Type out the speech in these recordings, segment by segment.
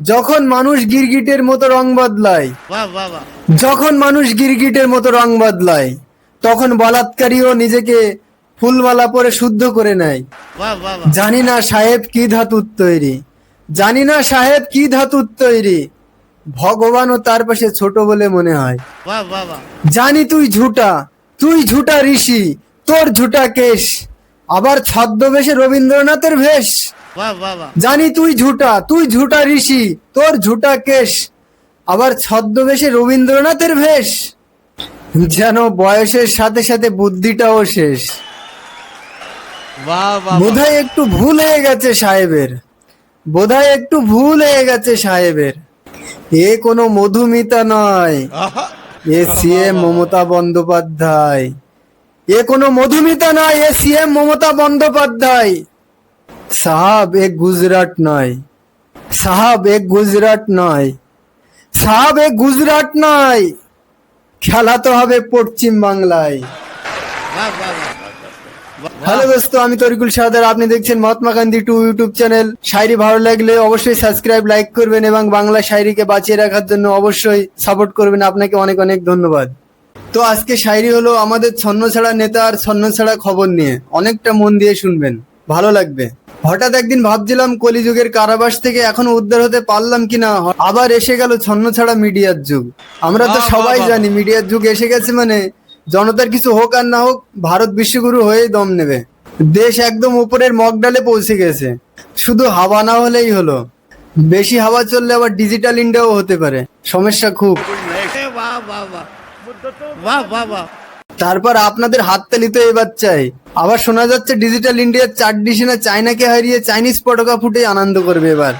যখন মানুষ গিরগিটের মতো রং বদলায় যখন মানুষ গিরগিটের মতো রং বদলায় তখন বলাৎকারীও নিজেকে ফুলমালা পরে শুদ্ধ করে নেয়। জানি না সাহেব কি ধাতুর তৈরি জানি না সাহেব কি ধাতুর তৈরি ভগবানও তার পাশে ছোট বলে মনে হয়। জানি তুই ঝুটা তুই ঝুটা ঋষি তোর ঝুটা কেশ আবার ছদ্মবেশে রবীন্দ্রনাথের ভেশ জানি তুই ঝুটা তুই ঝুটা ঋষি তোর ঝুটা কেশ। আবার ছদ্মবেশে রবীন্দ্রনাথের ভেষ। যেন বয়সের সাথে সাথে বুদ্ধিটাও শেষ। বোধহয় একটু ভুল হয়ে গেছে সাহেবের। বোধহয় একটু ভুল হয়ে গেছে সাহেবের। এ কোনো মধুমিতা নয়। এ সি এম মমতা বন্দ্যোপাধ্যায়। এ কোনো মধুমিতা নয় এ সি এম মমতা বন্দ্যোপাধ্যায়। সাহাব এক গুজরাট নয়। সাহাব এক গুজরাট নয়। সাহাব এক গুজরাট নয়। খেলা তো হবে পশ্চিম বাংলায়। হ্যালো দোস্ত, আমি তরিকুল সাহাদার আপনি দেখছেন Mahatma Gandhi two YouTube channel. শায়রি ভালো লাগলে অবশ্যই সাবস্ক্রাইব, লাইক করবেন এবং বাংলা শায়রিকে বাঁচিয়ে রাখার জন্য অবশ্যই সাপোর্ট করবেন। আপনাকে অনেক অনেক ধন্যবাদ। তো আজকে শায়রি হলো আমাদের ছন্ন ছাড়া নেতা আর ছন্ন ছাড়া খবর নিয়ে। অনেকটা মন দিয়ে শুনবেন। ভালো লাগবে। হঠাৎ একদিন ভাবছিলাম কলিযুগের কারাবাস থেকে এখনও উদ্ধার হতে পারলাম কিনা। আবার এসে গেল ছন্ন ছাড়া মিডিয়ার যুগ। আমরা তো সবাই জানি মিডিয়ার যুগ এসে গেছে মানে জনতার কিছু হোক আর না হোক ভারত বিশ্বগুরু হয়ে দম নেবে। দেশ একদম উপরের মগডালে পৌঁছে গেছে। শুধু হাওয়া না হলেই হলো। বেশি হাওয়া চললে আবার ডিজিটাল ইন্ডিয়াও হতে পারে। সমস্যা খুব। তারপর আপনাদের হাততালি তো এবার চাই। আবার শোনা যাচ্ছে ডিজিটাল ইন্ডিয়ার চার ডিসিনা চায়নাকে হারিয়ে চাইনিজ পটকা ফুটে আনন্দ করবে এবার।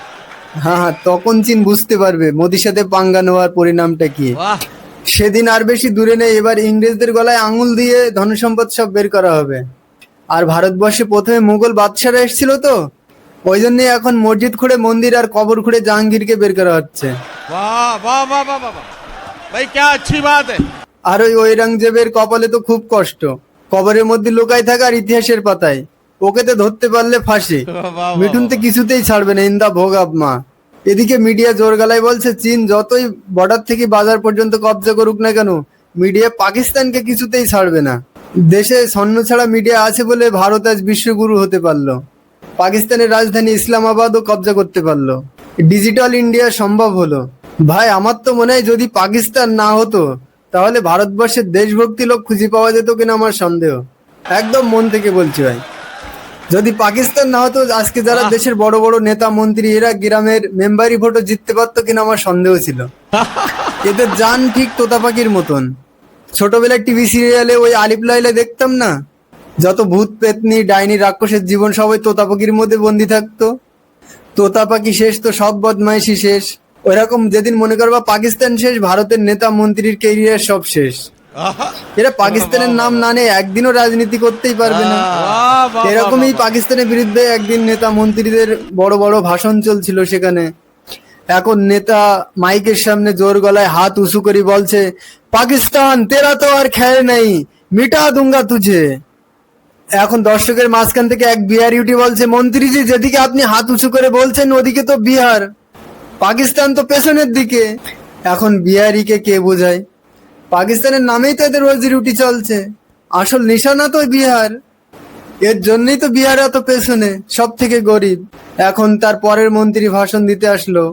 হ্যাঁ হ্যাঁ তখন চীন বুঝতে পারবে মোদির সাথে পাঙ্গা নেওয়ার পরিণামটা কি। সেদিন আর বেশি দূরে নেই এবার ইংরেজদের গলায় আঙুল দিয়ে ধনসম্পদ সব বের করা হবে। আর ভারতবর্ষে প্রথমে মুঘল বাদশারা এসেছিল তো ওই জন্য এখন মসজিদ খুঁড়ে মন্দির আর কবর খুঁড়ে জাহাঙ্গীরকে বের করা হচ্ছে। আর ওই ঔরঙ্গজেবের কপালে তো খুব কষ্ট। কবরের মধ্যে লোকায় থাকার আর ইতিহাসের পাতায়। ওকে তো ধরতে পারলে ফাঁসি। মিঠুন তো কিছুতেই ছাড়বে না ইন্দা ভোগ আপমা। এদিকে মিডিয়া জোর গলায় বলছে চীন যতই বর্ডার থেকে বাজার পর্যন্ত কবজা করুক না কেন মিডিয়া পাকিস্তানকে কিছুতেই ছাড়বে না। দেশে স্বর্ণ ছাড়া মিডিয়া আছে বলে ভারত আজ বিশ্বগুরু হতে পারল। পাকিস্তানের রাজধানী ইসলামাবাদও কবজা করতে পারল। ডিজিটাল ইন্ডিয়া সম্ভব হলো। ভাই আমার তো মনে হয় যদি পাকিস্তান না হতো তাহলে ভারতবর্ষের দেশভক্তি লোক খুঁজে পাওয়া যেত কিনা আমার সন্দেহ। একদম মন থেকে বলছি ভাই। যদি পাকিস্তান না হতো আজকে যারা দেশের বড় বড় নেতা মন্ত্রী এরা গ্রামের মেম্বারি ভোটও জিততে পারতো কিনা আমার সন্দেহ ছিল। এদের যান ঠিক তোতা পাখির মতন। ছোটবেলায় টিভি সিরিয়ালে ওই আলিপ লাইলে দেখতাম না? যত ভূত পেতনি ডাইনি রাক্ষসের জীবন সবাই তোতা পাখির মধ্যে বন্দি থাকতো। তোতা পাখি শেষ তো সব বদমাইশি শেষ। ওইরকম যেদিন মনে করবা পাকিস্তান শেষ ভারতের নেতা মন্ত্রীর কেরিয়ার সব শেষ। এরা পাকিস্তানের নাম না নিয়ে একদিনও রাজনীতি করতেই পারবে না। এরকমই পাকিস্তানের বিরুদ্ধে একদিন নেতা মন্ত্রীদের বড় বড় ভাষণ চলছিল সেখানে। এখন নেতা মাইকের সামনে জোর গলায় হাত উঁচু করে বলছে পাকিস্তান তেরা তো আর খেয়ে নেই মিটা দুঙ্গা তুঝে। এখন দর্শকের মাঝখান থেকে এক বিহার ইউটি বলছে মন্ত্রীজি যেদিকে আপনি হাত উঁচু করে বলছেন ওদিকে তো বিহার। পাকিস্তান তো পেছনের দিকে। এখন বিহারিকে কে বোঝায়? পাকিস্তানের নামেই তো এদের রোজি রুটি চলছে। আসল নিশানা তো বিহার। এর জন্যই তো বিহার এত পেছনে সব থেকে গরিব। এখন তার পরের মন্ত্রী ভাষণ দিতে আসলো।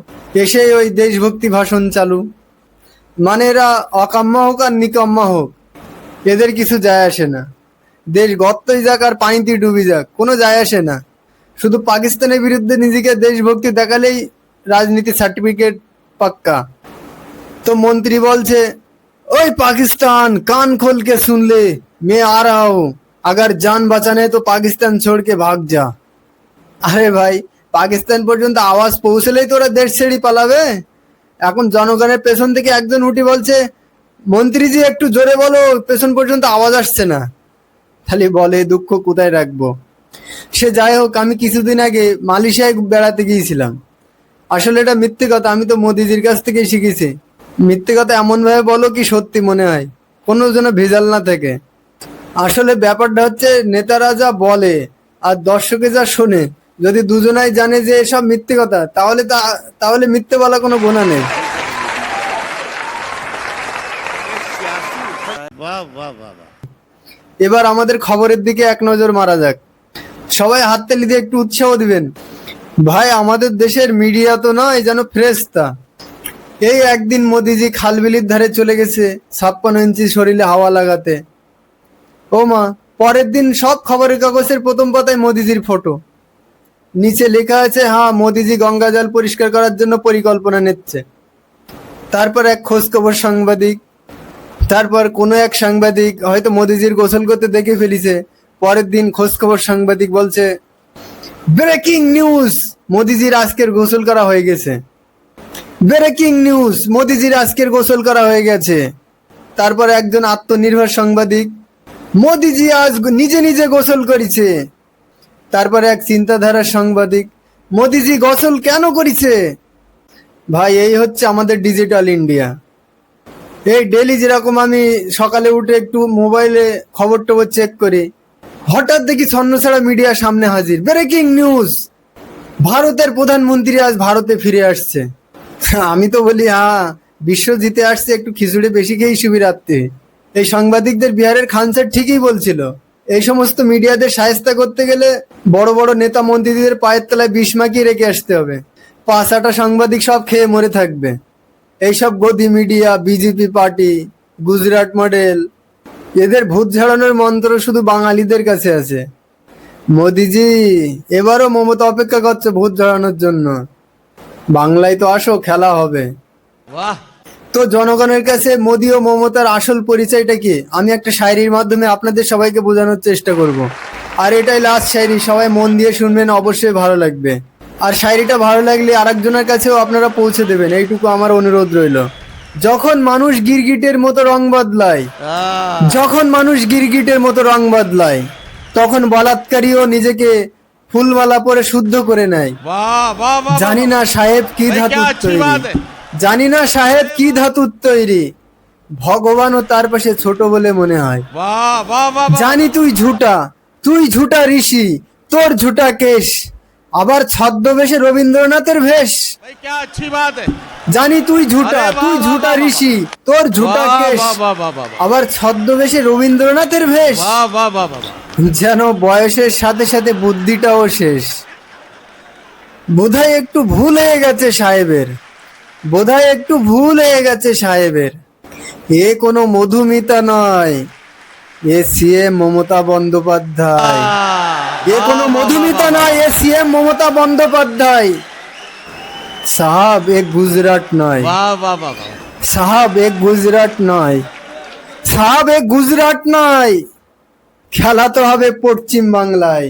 এসেই ওই দেশভক্তি ভাষণ চালু। মানে এরা অকাম্মা হোক আর নিকাম্মা হোক, এদের কিছু যায় আসে না। দেশ গর্তই যাক আর পানিতে ডুবি যাক, কোনো যায় আসে না। শুধু পাকিস্তানের বিরুদ্ধে নিজেকে দেশভক্তি দেখালেই রাজনীতি সার্টিফিকেট পাক্কা। তো মন্ত্রী বলছে, ওই পাকিস্তান, কান খোলকে শুনলে মে আ রাহা হো আগার জান বাঁচানে তো পাকিস্তান ছোড়কে ভাগ যা। আরে ভাই, পাকিস্তান পর্যন্ত আওয়াজ পৌঁছলেই তো ওরা দেশ ছেড়ে পালাবে। এখন জনগণের পেছন থেকে একজন উঠি বলছে, মন্ত্রীজি, একটু জোরে বলো, পেছন পর্যন্ত আওয়াজ আসছে না। খালি বলে, দুঃখ কোথায় রাখব? সে যাই হোক, আমি কিছুদিন আগে মালয়েশিয়ায় বেড়াতে গিয়েছিলাম। আসলে এটা মিথ্যে কথা আমি তো মোদিজির কাছ থেকেই শিখেছি। মিথ্যে কথা এমনভাবে বলো কি সত্যি মনে হয় কোনো যেন ভেজাল না থাকে। আসলে ব্যাপারটা হচ্ছে নেতারা যা বলে আর দর্শকে যা শোনে যদি দুজনাই জানে যে এসব মিথ্যে কথা তাহলে তাহলে মিথ্যে বলা কোনো গোনা নেই। এবার আমাদের খবরের দিকে এক নজর মারা যাক। সবাই হাততালি দিয়ে একটু উৎসাহ দিবেন। ভাই, আমাদের দেশের মিডিয়া তো নয়, যেন ফ্রেস্তা এই একদিন মোদিজি খালবিলির ধারে চলে গেছে, ছাপ্পান্ন ইঞ্চি শরীরে হাওয়া লাগাতে। ও মা, পরের দিন সব খবরের কাগজের প্রথম পাতায় মোদিজির ফটো নিচে লেখা আছে হ্যাঁ মোদিজি গঙ্গা জল পরিষ্কার করার জন্য পরিকল্পনা নিচ্ছে। তারপর এক খোঁজখবর সাংবাদিক, তারপর কোনো এক সাংবাদিক হয়তো মোদিজির গোসল করতে দেখে ফেলিছে। পরের দিন খোঁজখবর সাংবাদিক বলছে ব্রেকিং নিউজ মোদিজির আজকের গোসল করা হয়ে গেছে। ব্রেকিং নিউজ মোদিজির আজকের গোসল করা হয়ে গেছে। তারপর একজন আত্মনির্ভর সাংবাদিক, মোদিজি আজ নিজে নিজে গোসল করেছে। তারপরে এক চিন্তাধারার সাংবাদিক, মোদিজি গোসল কেন করেছে? ভাই, এই হচ্ছে আমাদের ডিজিটাল ইন্ডিয়া। এই ডেলি যেরকম আমি সকালে উঠে একটু মোবাইলে খবর টবর চেক করি হঠাৎ দেখি ছন্নছাড়া মিডিয়া সামনে হাজির। ব্রেকিং নিউজ ভারতের প্রধানমন্ত্রী আজ ভারতে ফিরে আসছে। আমি তো বলি হ্যাঁ বিশ্ব জিতে আসছে, একটু খিচুড়ি বেশি খেয়েই শিবিরাত্রি এই সাংবাদিকদের বিহারের খান স্যার ঠিকই বলছিল, এই সমস্ত মিডিয়াদের সাহেস্তা করতে গেলে বড় বড় নেতা মন্ত্রীদের পায়ের তলায় বিষ মাখিয়ে রেখে আসতে হবে। পাঁচ আটা সাংবাদিক সব খেয়ে মরে থাকবে। এইসব গদি media BJP party, Gujarat model এদের ভূত ঝাড়ানোর মন্ত্র শুধু বাঙালিদের কাছে আছে। মোদিজি এবারও মমতা অপেক্ষা করছে ভূত ঝাড়ানোর জন্য। বাংলায় তো আসো খেলা হবে। তো জনগণের কাছে মোদি ও মমতার আসল পরিচয়টা কি? আমি একটা শায়রির মাধ্যমে আপনাদের সবাইকে বোঝানোর চেষ্টা করব। আর এটাই লাস্ট শায়রি সবাই মন দিয়ে শুনবেন অবশ্যই ভালো লাগবে। আর শায়রিটা ভালো লাগলে আরেকজনের কাছেও আপনারা পৌঁছে দেবেন এইটুকু আমার অনুরোধ রইল। যখন মানুষ গিরগিটের মতো রং বদলায় যখন মানুষ গিরগিটের মতো রং বদলায় তখন বলাৎকারীও নিজেকে ফুলমালা পরে শুদ্ধ করে নেয়। জানি না সাহেব কি ধাতুর তৈরি। জানি না সাহেব কি ধাতুর তৈরি। ভগবানও তার পাশে ছোট বলে মনে হয়। জানি তুই ঝুটা তুই ঝুটা ঋষি তোর ঝুটা কেশ। আবার ছদ্মবেশে রবীন্দ্রনাথের বেশ জানি তুই ঝুটা তুই ঝুটা ঋষি তোর ঝুটা কেশ। আবার ছদ্মবেশে রবীন্দ্রনাথের বেশ যেন বয়সের সাথে সাথে বুদ্ধিটাও শেষ। বোধহয় একটু ভুল হয়ে গেছে সাহেবের। বোধহয় একটু ভুল হয়ে গেছে সাহেবের। এ কোনো মধুমিতা নয়। এ সি এ মমতা বন্দ্যোপাধ্যায়। এ কোনো মধুমিতা নয় এ সিএম মমতা বন্দ্যোপাধ্যায়। সাহাব এক গুজরাট নয়। সাহাব এক গুজরাট নয়। সাহাব এক গুজরাট নয়। খেলা তো হবে পশ্চিম বাংলায়।